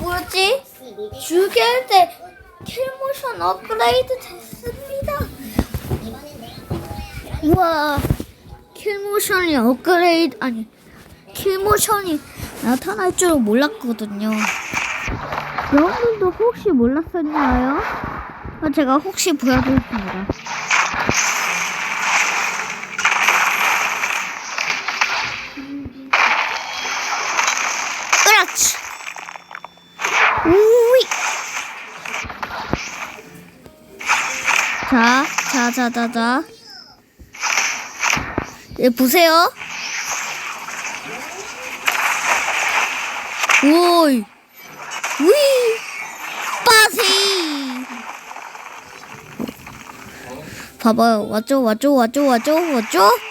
뭐였지? 주기할 때 킬모션 업그레이드 됐습니다. 우와, 킬모션이 업그레이드 아니 킬모션이 나타날 줄은 몰랐거든요. 여러분들도 혹시 몰랐었나요? 어, 제가 혹시 보여드리겠습니다. 그렇지. 우이. 자, 자, 자, 자, 자. 예, 보세요. 오이. 위. 빠세. 봐봐요. 왔죠, 왔죠, 왔죠, 왔죠, 왔죠.